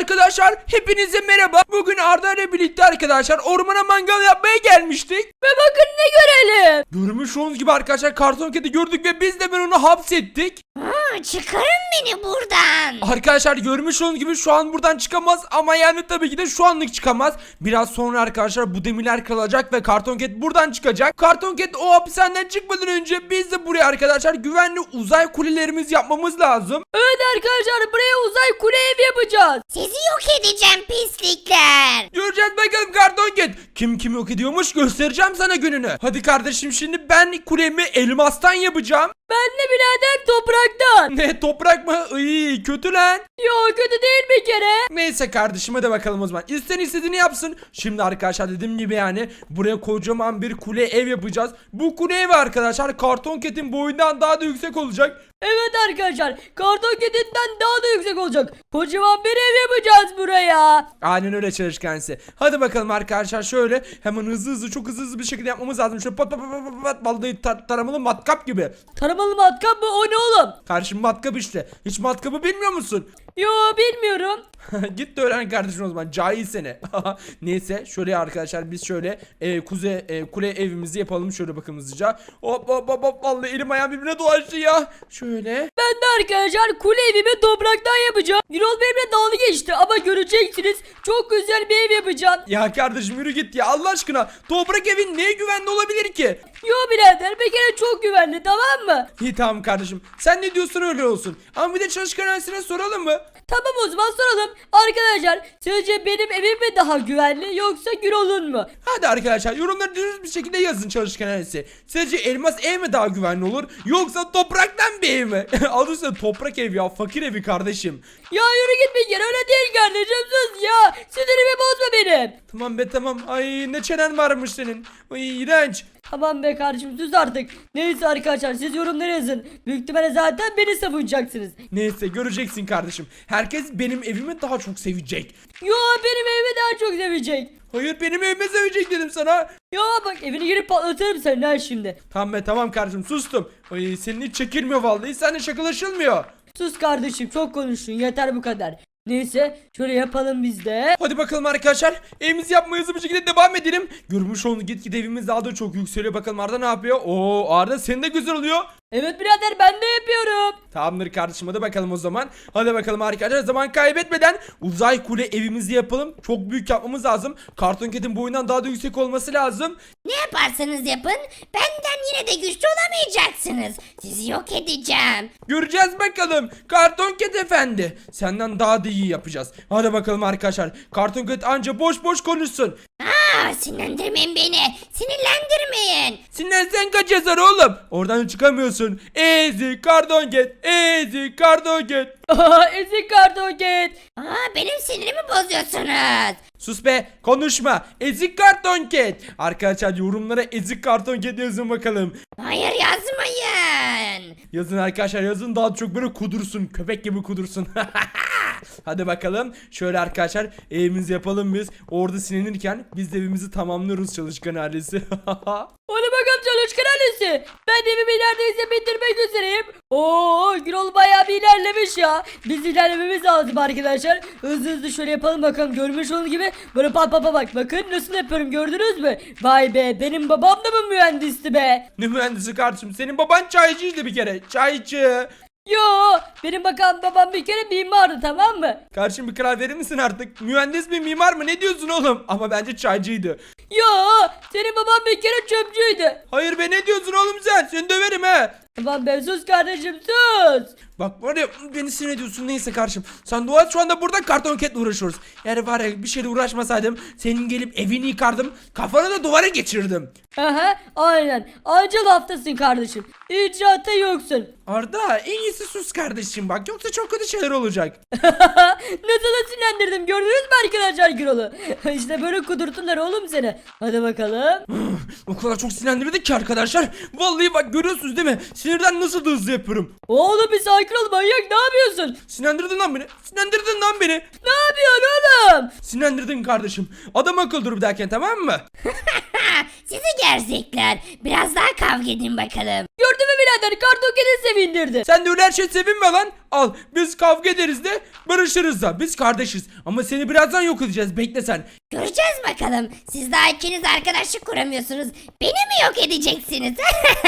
Arkadaşlar hepinize merhaba. Bugün Arda ile birlikte arkadaşlar ormana mangal yapmaya gelmiştik. Ve bakın ne görelim. Görmüş olduğunuz gibi arkadaşlar karton kedi gördük ve biz de ben onu hapsettik. Çıkarın beni buradan. Arkadaşlar görmüş olduğunuz gibi şu an buradan çıkamaz ama yani tabii ki de şu anlık çıkamaz. Biraz sonra arkadaşlar bu demirler kırılacak ve karton ket buradan çıkacak. Karton ket o hapishaneden çıkmadan önce biz de buraya arkadaşlar güvenli uzay kulelerimizi yapmamız lazım. Evet arkadaşlar buraya uzay kule ev yapacağız. Sizi yok edeceğim pislikler. Göreceğiz bakalım karton ket. Kim kimi yok ediyormuş göstereceğim sana gününü. Hadi kardeşim şimdi ben kulemi elmastan yapacağım. Ben de birader topraktan. Ne toprak mı? Iy, kötü lan. Yo kötü değil bir kere. Neyse kardeşim hadi bakalım o zaman. İsten istediğini yapsın. Şimdi arkadaşlar dediğim gibi yani buraya kocaman bir kule ev yapacağız. Bu kule evi arkadaşlar karton ketin boyundan daha da yüksek olacak. Evet arkadaşlar karton kedinden daha da yüksek olacak. Kocaman bir ev yapacağız buraya. Aynen öyle çalışkansı. Hadi bakalım arkadaşlar şöyle hemen hızlı hızlı çok hızlı hızlı bir şekilde yapmamız lazım. Şöyle pat pat pat pat pat pat vallahi tar- taramalı matkap gibi. Taramalı matkap mı o ne oğlum? Karşım matkap işte. Hiç matkabı bilmiyor musun? Yo bilmiyorum. Git de öğren kardeşim o zaman cahil seni. Neyse şöyle arkadaşlar biz şöyle e, kuze e, kule evimizi yapalım şöyle bakın hızlıca. Hop hop hop hop vallahi elim ayağım birbirine dolaştı ya. Şöyle. Ben de arkadaşlar kule evimi topraktan yapacağım. Birol benimle dalga geçti ama göreceksiniz. Çok güzel bir ev yapacağım. Ya kardeşim yürü git ya Allah aşkına. Toprak evin neye güvenli olabilir ki? Yo birader bir kere çok güvenli tamam mı? İyi tamam kardeşim. Sen ne diyorsun öyle olsun. Ama bir de çalışkan soralım mı? Tamam o zaman soralım. Arkadaşlar sizce benim evim mi daha güvenli yoksa Gürol'un mu? Hadi arkadaşlar yorumları düz bir şekilde yazın çalışkan ailesi. Sizce elmas ev mi daha güvenli olur yoksa topraktan bir ev mi? Adı toprak ev ya fakir evi kardeşim. Ya yürü git bir kere öyle değil kardeşim sus ya. Sinirimi bozma benim. Tamam be tamam. Ay ne çenen varmış senin. Ay iğrenç. Tamam be kardeşim sus artık. Neyse arkadaşlar siz yorumları yazın. Büyük ihtimalle zaten beni savunacaksınız. Neyse göreceksin kardeşim. Herkes benim evimi daha çok sevecek. Yo benim evimi daha çok sevecek. Hayır benim evimi sevecek dedim sana. Ya bak evini girip patlatırım senin ha şimdi. Tamam be tamam kardeşim sustum. Ay senin hiç çekilmiyor vallahi. Seninle şakalaşılmıyor. Sus kardeşim çok konuştun yeter bu kadar. Neyse şöyle yapalım biz de. Hadi bakalım arkadaşlar. Evimizi yapmaya hızlı bir şekilde devam edelim. Görmüş olduğunuz gitgide evimiz daha da çok yükseliyor. Bakalım Arda ne yapıyor? Oo Arda senin de güzel oluyor. Evet birader ben de yapıyorum. Tamamdır kardeşim hadi bakalım o zaman. Hadi bakalım arkadaşlar zaman kaybetmeden uzay kule evimizi yapalım. Çok büyük yapmamız lazım. Karton Cat'in boyundan daha da yüksek olması lazım. Ne yaparsanız yapın benden yine de güçlü olamayacaksınız. Sizi yok edeceğim. Göreceğiz bakalım. Karton Cat efendi. Senden daha da iyi yapacağız. Hadi bakalım arkadaşlar. Karton Cat anca boş boş konuşsun. Aa, sinirlendirmeyin beni. Sinirlendirmeyin. Sinirlensen kaç yazar oğlum? Oradan çıkamıyorsun. Easy Karton Cat. Easy Karton Cat. Aha ezik kartoket. Aa, benim sinirimi bozuyorsunuz. Sus be konuşma. Ezik Karton Cat. Arkadaşlar yorumlara ezik Karton Cat yazın bakalım. Hayır yazmayın. Yazın arkadaşlar yazın daha çok böyle kudursun. Köpek gibi kudursun. Hadi bakalım. Şöyle arkadaşlar evimizi yapalım biz. Orada sinirlenirken biz de evimizi tamamlıyoruz çalışkan ailesi. Hadi bakalım çalışkan annesi. Ben evimi neredeyse bitirmek üzereyim. Oo Gürol bayağı bir ilerlemiş ya. Biz ilerlememiz lazım arkadaşlar. Hızlı hızlı şöyle yapalım bakalım. Görmüş olduğunuz gibi böyle pat pat pat bak. Bakın nasıl yapıyorum gördünüz mü? Vay be benim babam da mı mühendisti be? ne mühendisi kardeşim? Senin baban çaycıydı bir kere. Çaycı. Yo benim bakan babam bir kere mimardı tamam mı? Kardeşim bir karar verir misin artık? Mühendis mi mimar mı? Ne diyorsun oğlum? Ama bence çaycıydı. Yo senin baban bir kere çöpçüydü. Hayır be ne diyorsun oğlum sen? Seni döverim he. Tamam be sus kardeşim sus. Bak var ya beni sinir ediyorsun neyse kardeşim. Sen dua et şu anda burada karton ketle uğraşıyoruz. Yani var ya bir şeyle uğraşmasaydım senin gelip evini yıkardım. Kafanı da duvara geçirdim. Aha aynen. Anca laftasın kardeşim. İcraata yoksun. Arda en iyisi sus kardeşim bak yoksa çok kötü şeyler olacak. Nasıl sinirlendirdim gördünüz mü arkadaşlar Gürol'u? işte böyle kudurttular oğlum seni. Hadi bakalım. o kadar çok sinirlendirdik ki arkadaşlar. Vallahi bak görüyorsunuz değil mi? Sinirden nasıl da hızlı yapıyorum. Oğlum bir sakin ol manyak ne yapıyorsun? Sinirlendirdin lan beni. Sinirlendirdin lan beni. Ne yapıyorsun oğlum? Sinirlendirdin kardeşim. Adam akıl dur bir derken tamam mı? Ha, sizi gerzekler. Biraz daha kavga edin bakalım. Gördün mü birader kartoketi sevindirdi. Sen de öyle her şey sevinme lan. Al biz kavga ederiz de barışırız da. Biz kardeşiz. Ama seni birazdan yok edeceğiz. Bekle sen. Göreceğiz bakalım. Siz daha ikiniz arkadaşlık kuramıyorsunuz. Beni mi yok edeceksiniz?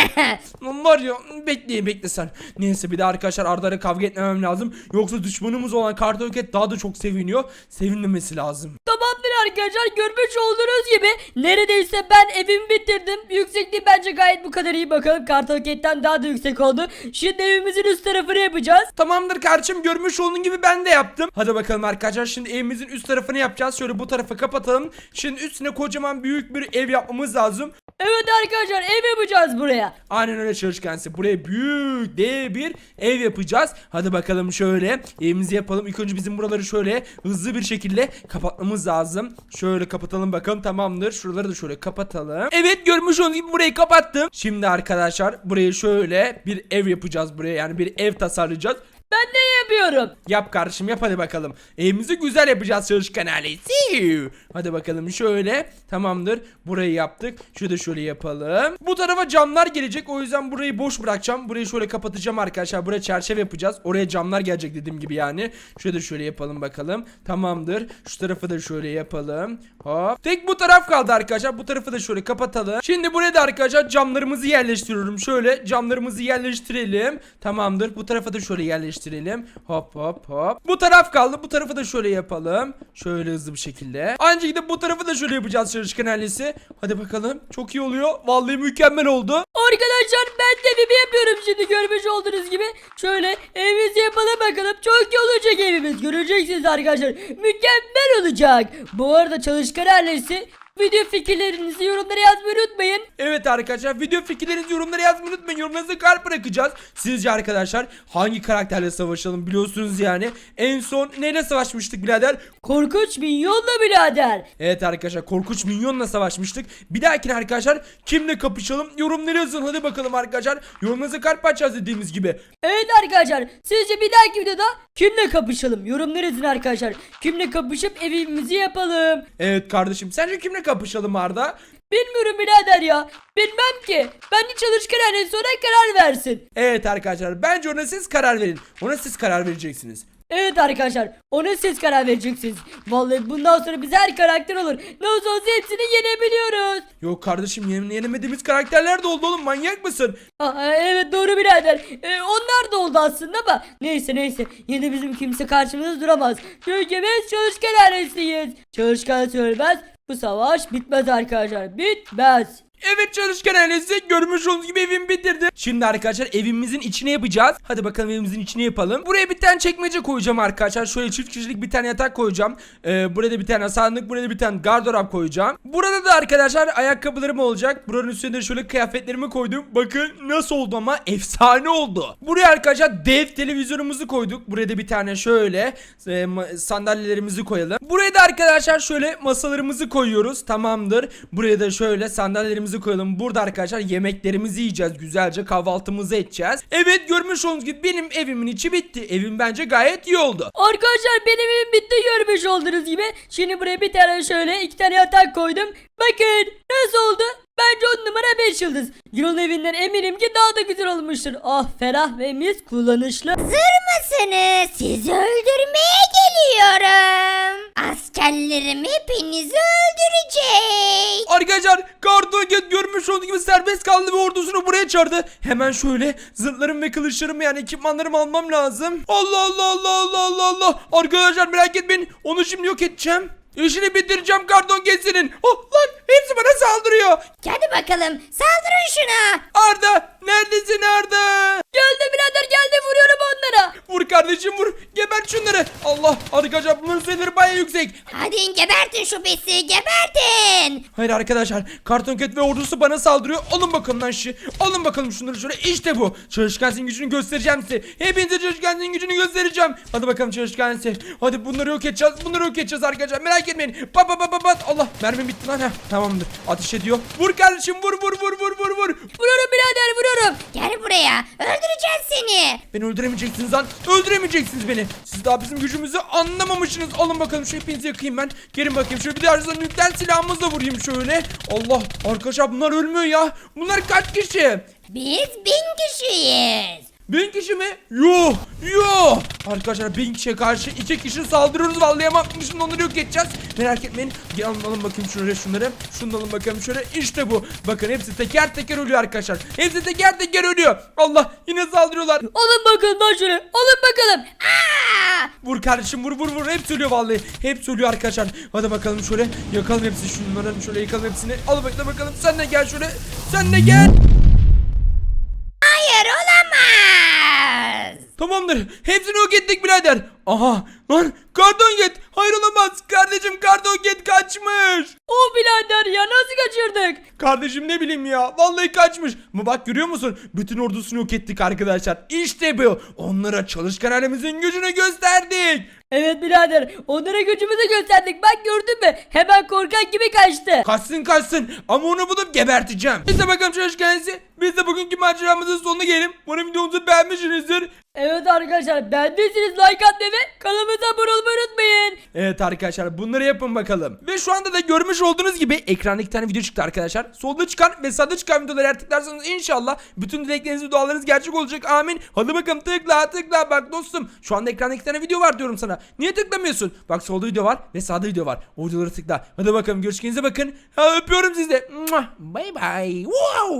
Lan var ya bekleyin bekle sen. Neyse bir de arkadaşlar Arda'yla kavga etmemem lazım. Yoksa düşmanımız olan Kartoket daha da çok seviniyor. Sevinmemesi lazım. Tamamdır arkadaşlar görmüş olduğunuz gibi neredeyse ben evimi bitirdim. Yüksekliği bence gayet bu kadar iyi bakalım. Kartoketten daha da yüksek oldu. Şimdi evimizin üst tarafını yapacağız. Tamamdır kardeşim görmüş olduğun gibi ben de yaptım. Hadi bakalım arkadaşlar şimdi evimizin üst tarafını yapacağız. Şöyle bu tarafa kapatalım. Şimdi üstüne kocaman büyük bir ev yapmamız lazım. Evet arkadaşlar ev yapacağız buraya. Aynen öyle çalışkansı. Buraya büyük dev bir ev yapacağız. Hadi bakalım şöyle evimizi yapalım. İlk önce bizim buraları şöyle hızlı bir şekilde kapatmamız lazım. Şöyle kapatalım bakalım tamamdır. Şuraları da şöyle kapatalım. Evet görmüş olduğunuz gibi burayı kapattım. Şimdi arkadaşlar burayı şöyle bir ev yapacağız buraya. Yani bir ev tasarlayacağız. Ben ne yapıyorum? Yap kardeşim yap hadi bakalım. Evimizi güzel yapacağız çalışkan ailesi. Hadi bakalım şöyle. Tamamdır. Burayı yaptık. Şunu da şöyle yapalım. Bu tarafa camlar gelecek. O yüzden burayı boş bırakacağım. Burayı şöyle kapatacağım arkadaşlar. Buraya çerçeve yapacağız. Oraya camlar gelecek dediğim gibi yani. Şöyle da şöyle yapalım bakalım. Tamamdır. Şu tarafı da şöyle yapalım. Hop. Tek bu taraf kaldı arkadaşlar. Bu tarafı da şöyle kapatalım. Şimdi buraya da arkadaşlar camlarımızı yerleştiriyorum. Şöyle camlarımızı yerleştirelim. Tamamdır. Bu tarafa da şöyle yerleştirelim. Hop hop hop. Bu taraf kaldı. Bu tarafı da şöyle yapalım. Şöyle hızlı bir şekilde. Ancak de bu tarafı da şöyle yapacağız çalışkan ailesi. Hadi bakalım. Çok iyi oluyor. Vallahi mükemmel oldu. Arkadaşlar ben de evimi yapıyorum şimdi görmüş olduğunuz gibi. Şöyle evimizi yapalım bakalım. Çok iyi olacak evimiz. Göreceksiniz arkadaşlar. Mükemmel olacak. Bu arada çalışkan ailesi video fikirlerinizi yorumlara yazmayı unutmayın. Evet arkadaşlar video fikirlerinizi yorumlara yazmayı unutmayın. Yorumlarınızı kalp bırakacağız. Sizce arkadaşlar hangi karakterle savaşalım biliyorsunuz yani. En son neyle savaşmıştık birader? Korkunç minyonla birader. Evet arkadaşlar korkunç minyonla savaşmıştık. Bir dahakine arkadaşlar kimle kapışalım? Yorumları yazın hadi bakalım arkadaşlar. Yorumlarınızı kalp açacağız dediğimiz gibi. Evet arkadaşlar sizce bir dahaki videoda kimle kapışalım? Yorumları yazın arkadaşlar. Kimle kapışıp evimizi yapalım. Evet kardeşim sence kimle kapışalım Arda? Bilmiyorum birader ya. Bilmem ki. Bence çalışkan aile sonra karar versin. Evet arkadaşlar bence ona siz karar verin. Ona siz karar vereceksiniz. Evet arkadaşlar ona siz karar vereceksiniz. Vallahi bundan sonra bize her karakter olur. Ne olsa olsa hepsini yenebiliyoruz. Yok kardeşim yeni yenemediğimiz karakterler de oldu oğlum manyak mısın? Aa, evet doğru birader. Ee, onlar da oldu aslında ama neyse neyse. Yine bizim kimse karşımızda duramaz. Çünkü biz çalışkan ailesiyiz. Çalışkan söylemez. Bu savaş bitmez arkadaşlar. Bitmez. Evet çalışkan ailesi görmüş olduğunuz gibi evimi bitirdim. Şimdi arkadaşlar evimizin içine yapacağız. Hadi bakalım evimizin içine yapalım. Buraya bir tane çekmece koyacağım arkadaşlar. Şöyle çift kişilik bir tane yatak koyacağım. Ee, buraya da bir tane sandık, buraya da bir tane gardırop koyacağım. Burada da arkadaşlar ayakkabılarım olacak. Buranın üstüne şöyle kıyafetlerimi koydum. Bakın nasıl oldu ama efsane oldu. Buraya arkadaşlar dev televizyonumuzu koyduk. Buraya da bir tane şöyle e, sandalyelerimizi koyalım. Buraya da arkadaşlar şöyle masalarımızı koyuyoruz. Tamamdır. Buraya da şöyle sandalyelerimizi koyalım. Burada arkadaşlar yemeklerimizi yiyeceğiz. Güzelce kahvaltımızı edeceğiz. Evet görmüş olduğunuz gibi benim evimin içi bitti. Evim bence gayet iyi oldu. Arkadaşlar benim evim bitti görmüş olduğunuz gibi. Şimdi buraya bir tane şöyle iki tane yatak koydum. Bakın nasıl oldu? Bence on numara 5 yıldız. Gürol evinden eminim ki daha da güzel olmuştur. Ah ferah ve mis kullanışlı. Hazır mısınız? Sizi öldürmeye geliyorum. Askerlerim hepinizi öldürecek. Arkadaşlar Kartoket görmüş olduğunuz gibi serbest kaldı ve ordusunu buraya çağırdı. Hemen şöyle zırhlarım ve kılıçlarımı yani ekipmanlarımı almam lazım. Allah Allah Allah Allah Allah Allah. Arkadaşlar merak etmeyin onu şimdi yok edeceğim. İşini bitireceğim karton kesinin. Oh lan hepsi bana saldırıyor. Hadi bakalım saldırın şuna. Arda neredesin Arda? Geldi birader geldi vuruyorum onlara. Vur kardeşim vur. Gebert şunları. Allah arkadaşlar bunların sayıları baya yüksek. Hadi gebertin şu besi gebertin. Hayır arkadaşlar Karton Cat ve ordusu bana saldırıyor. Alın bakalım lan şu. Alın bakalım şunları şöyle. İşte bu. Çalışkan gücünü göstereceğim size. Hepinize Çalışkan gücünü göstereceğim. Hadi bakalım Çalışkan. Hadi bunları yok edeceğiz. Bunları yok edeceğiz arkadaşlar. Merak etmeyin. Pat pat pat pat pat. Allah mermi bitti lan. Heh, tamamdır. Ateş ediyor. Vur kardeşim vur vur vur vur vur vur. Vuruyorum birader vuruyorum. Gel buraya öldüreceğiz seni. Beni öldüremeyeceksiniz lan. Öldüremeyeceksiniz beni. Siz daha bizim gücümüzü anlamamışsınız. Alın bakalım şu hepinizi yakayım ben. Gelin bakayım şöyle bir de arasından nükleer silahımızla vurayım şöyle. Allah arkadaşlar bunlar ölmüyor ya. Bunlar kaç kişi? Biz bin kişiyiz. Bin kişi mi? Yo, yo. Arkadaşlar bin kişiye karşı iki kişi saldırıyoruz. Vallahi ama şimdi onları yok edeceğiz. Merak etmeyin. Gel alın, alın bakayım şuraya şunları. Şunu alın bakalım şöyle. İşte bu. Bakın hepsi teker teker ölüyor arkadaşlar. Hepsi teker teker ölüyor. Allah yine saldırıyorlar. Alın bakalım lan şöyle. Alın bakalım. Aa! Vur kardeşim vur vur vur. Hepsi ölüyor vallahi. Hepsi ölüyor arkadaşlar. Hadi bakalım şöyle. Yakalım hepsi şunların. Şöyle yakalım hepsini. Al bakalım bakalım. Sen de gel şöyle. Sen de gel. Hayır olamaz. Tamamdır. Hepsini yok ettik birader. Aha lan karton get. Hayır olamaz. Kardeşim karton get kaçmış. O birader ya nasıl kaçırdık? Kardeşim ne bileyim ya. Vallahi kaçmış. Ama bak görüyor musun? Bütün ordusunu yok ettik arkadaşlar. İşte bu. Onlara çalışkan halimizin gücünü gösterdik. Evet birader onlara gücümüzü gösterdik bak gördün mü? Hemen korkak gibi kaçtı. Kaçsın kaçsın ama onu bulup geberteceğim. Biz de bakalım çalışkanesi. Biz de bugünkü maceramızın sonuna gelelim. Umarım videomuzu beğenmişsinizdir. Evet arkadaşlar beğendiyseniz like atmayı ve kanalımıza abone olmayı unutmayın. Evet arkadaşlar bunları yapın bakalım. Ve şu anda da görmüş olduğunuz gibi ekranda iki tane video çıktı arkadaşlar. Solda çıkan ve sağda çıkan videoları eğer tıklarsanız inşallah bütün dilekleriniz ve dualarınız gerçek olacak. Amin. Hadi bakalım tıkla tıkla bak dostum. Şu anda ekranda iki tane video var diyorum sana. Niye tıklamıyorsun? Bak solda video var ve sağda video var. O videoları tıkla. Hadi bakalım görüşkenize bakın. Ha, öpüyorum sizi. Bye bye. Wow.